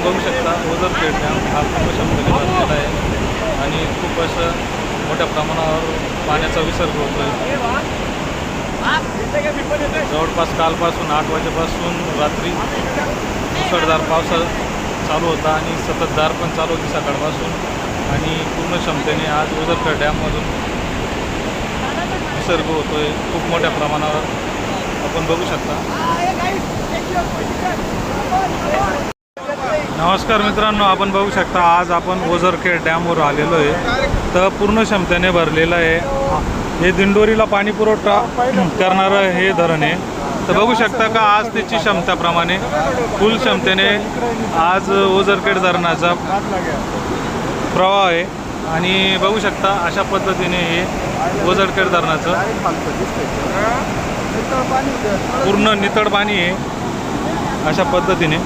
आपण बघू शकता हो ओझरखेड डॅम हा खूप क्षमतेने आहे. आणि खूप असं मोठ्या प्रमाणावर पाण्याचा विसर्ग होतो आहे जवळपास कालपासून आठ वाजेपासून रात्री मुसळधार पावसा चालू होता आणि सततधार पण चालू होती सकाळपासून. आणि पूर्ण क्षमतेने आज ओझरखेड डॅममधून विसर्ग होतो आहे खूप मोठ्या प्रमाणावर आपण बघू शकता. नमस्कार मित्रांनो आपण बघू शकता आज आपण ओझरखेड डॅमवर आलेलो आहे. तर पूर्ण क्षमतेने भरलेलं आहे. हे दिंडोरीला पाणी पुरवठा करणारं हे धरण आहे. तर बघू शकता का आज त्याची क्षमताप्रमाणे फुल क्षमतेने आज ओझरखेड धरणाचा प्रवाह आहे. आणि बघू शकता अशा पद्धतीने हे ओझरखेड धरणाचं पूर्ण नितळ पाणी आहे अशा पद्धतीने.